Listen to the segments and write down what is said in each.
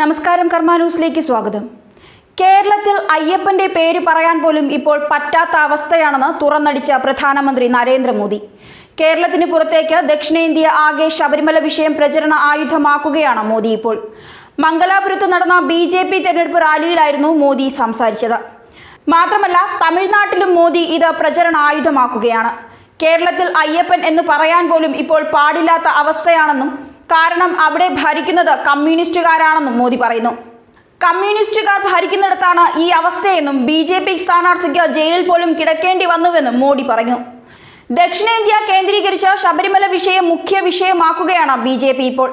നമസ്കാരം കർമാന്യൂസിലേക്ക് സ്വാഗതം. കേരളത്തിൽ അയ്യപ്പന്റെ പേര് പറയാൻ പോലും ഇപ്പോൾ പറ്റാത്ത അവസ്ഥയാണെന്ന് തുറന്നടിച്ച പ്രധാനമന്ത്രി നരേന്ദ്രമോദി. കേരളത്തിന് പുറത്തേക്ക് ദക്ഷിണേന്ത്യ ആകെ ശബരിമല വിഷയം പ്രചരണ ആയുധമാക്കുകയാണ് മോദി ഇപ്പോൾ. മംഗലാപുരത്ത് നടന്ന ബി ജെ പി തെരഞ്ഞെടുപ്പ് റാലിയിലായിരുന്നു മോദി സംസാരിച്ചത്. മാത്രമല്ല തമിഴ്നാട്ടിലും മോദി ഇത് പ്രചരണ ആയുധമാക്കുകയാണ്. കേരളത്തിൽ അയ്യപ്പൻ എന്ന് പറയാൻ പോലും ഇപ്പോൾ പാടില്ലാത്ത അവസ്ഥയാണെന്നും കാരണം അവിടെ ഭരിക്കുന്നത് കമ്മ്യൂണിസ്റ്റുകാരാണെന്നും മോദി പറയുന്നു. കമ്മ്യൂണിസ്റ്റുകാർ ഭരിക്കുന്നിടത്താണ് ഈ അവസ്ഥയെന്നും ബി ജെ പി സ്ഥാനാർത്ഥിക്ക് ജയിലിൽ പോലും കിടക്കേണ്ടി വന്നുവെന്നും മോദി പറഞ്ഞു. ദക്ഷിണേന്ത്യ കേന്ദ്രീകരിച്ച ശബരിമല വിഷയം മുഖ്യ വിഷയമാക്കുകയാണ് ബി ജെ പി ഇപ്പോൾ.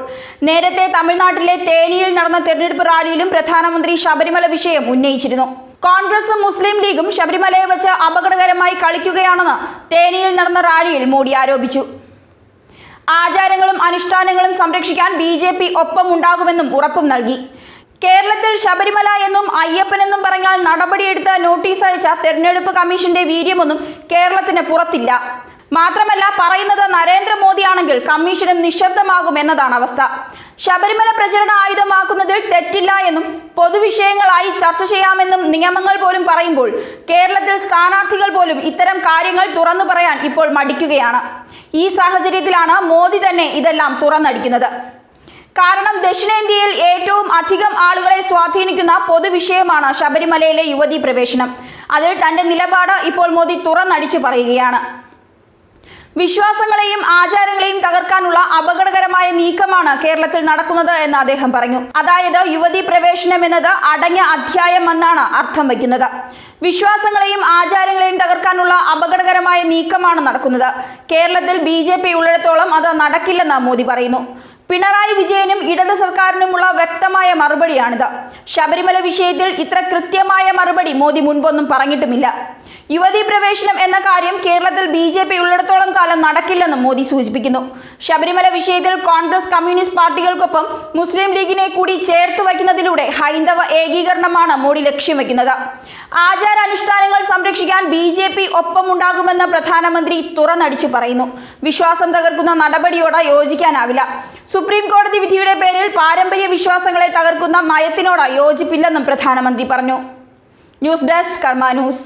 നേരത്തെ തമിഴ്നാട്ടിലെ തേനിയിൽ നടന്ന തെരഞ്ഞെടുപ്പ് റാലിയിലും പ്രധാനമന്ത്രി ശബരിമല വിഷയം ഉന്നയിച്ചിരുന്നു. കോൺഗ്രസും മുസ്ലിം ലീഗും ശബരിമലയെ വെച്ച് അപകടകരമായി കളിക്കുകയാണെന്ന് തേനിയിൽ നടന്ന റാലിയിൽ മോഡി ആരോപിച്ചു. ആചാരങ്ങളും അനുഷ്ഠാനങ്ങളും സംരക്ഷിക്കാൻ ബി ജെ പി ഒപ്പമുണ്ടാകുമെന്നും ഉറപ്പും നൽകി. കേരളത്തിൽ ശബരിമല എന്നും അയ്യപ്പനെന്നും പറഞ്ഞാൽ നടപടിയെടുത്ത് നോട്ടീസ് അയച്ച തെരഞ്ഞെടുപ്പ് കമ്മീഷന്റെ വീര്യമൊന്നും കേരളത്തിന് പുറത്തില്ല. മാത്രമല്ല പറയുന്നത് നരേന്ദ്രമോദിയാണെങ്കിൽ കമ്മീഷനും നിശബ്ദമാകും എന്നതാണ് അവസ്ഥ. ശബരിമല പ്രചരണ ആയുധമാക്കുന്നതിൽ തെറ്റില്ല എന്നും പൊതുവിഷയങ്ങളായി ചർച്ച ചെയ്യാമെന്നും നിയമങ്ങൾ പോലും പറയുമ്പോൾ കേരളത്തിൽ സ്ഥാനാർത്ഥികൾ പോലും ഇത്തരം കാര്യങ്ങൾ തുറന്നു പറയാൻ ഇപ്പോൾ മടിക്കുകയാണ്. ഈ സാഹചര്യത്തിലാണ് മോദി തന്നെ ഇതെല്ലാം തുറന്നടിക്കുന്നത്. കാരണം ദക്ഷിണേന്ത്യയിൽ ഏറ്റവും അധികം ആളുകളെ സ്വാധീനിക്കുന്ന പൊതുവിഷയമാണ് ശബരിമലയിലെ യുവതി പ്രവേശനം. അതിൽ തന്റെ നിലപാട് ഇപ്പോൾ മോദി തുറന്നടിച്ചു പറയുകയാണ്. വിശ്വാസങ്ങളെയും ആചാരങ്ങളെയും തകർക്കാനുള്ള അപകടകരമായ നീക്കമാണ് കേരളത്തിൽ നടക്കുന്നത് എന്ന് അദ്ദേഹം പറഞ്ഞു. അതായത് യുവതി പ്രവേശനം എന്നത് അടങ്ങിയ അധ്യായം എന്നാണ് അർത്ഥം വയ്ക്കുന്നത്. വിശ്വാസങ്ങളെയും ആചാരങ്ങളെയും തകർക്കാനുള്ള അപകടകരമായ നീക്കമാണ് നടക്കുന്നത്. കേരളത്തിൽ ബി ഉള്ളിടത്തോളം അത് നടക്കില്ലെന്ന് മോദി പറയുന്നു. പിണറായി വിജയനും ഇടത് സർക്കാരിനുമുള്ള വ്യക്തമായ മറുപടിയാണിത്. ശബരിമല വിഷയത്തിൽ ഇത്ര കൃത്യമായ മറുപടി മോദി മുൻപൊന്നും പറഞ്ഞിട്ടുമില്ല. യുവതീ പ്രവേശനം എന്ന കാര്യം കേരളത്തിൽ ബി ജെ പി ഉള്ളിടത്തോളം കാലം നടക്കില്ലെന്നും മോദി സൂചിപ്പിക്കുന്നു. ശബരിമല വിഷയത്തിൽ കോൺഗ്രസ് കമ്മ്യൂണിസ്റ്റ് പാർട്ടികൾക്കൊപ്പം മുസ്ലിം ലീഗിനെ കൂടി ചേർത്ത് വയ്ക്കുന്നതിലൂടെ ഹൈന്ദവ ഏകീകരണമാണ് മോദി ലക്ഷ്യം വെക്കുന്നത് ആചാരാനുഷ്ഠാനങ്ങൾ സംരക്ഷിക്കാൻ ബി ജെ പി ഒപ്പമുണ്ടാകുമെന്ന് പ്രധാനമന്ത്രി തുറന്നടിച്ചു പറയുന്നു. വിശ്വാസം തകർക്കുന്ന നടപടിയോട് യോജിക്കാനാവില്ല. സുപ്രീം കോടതി വിധിയുടെ പേരിൽ പാരമ്പര്യ വിശ്വാസങ്ങളെ തകർക്കുന്ന നയത്തിനോട് യോജിപ്പില്ലെന്നും പ്രധാനമന്ത്രി പറഞ്ഞു. News desk Karma news.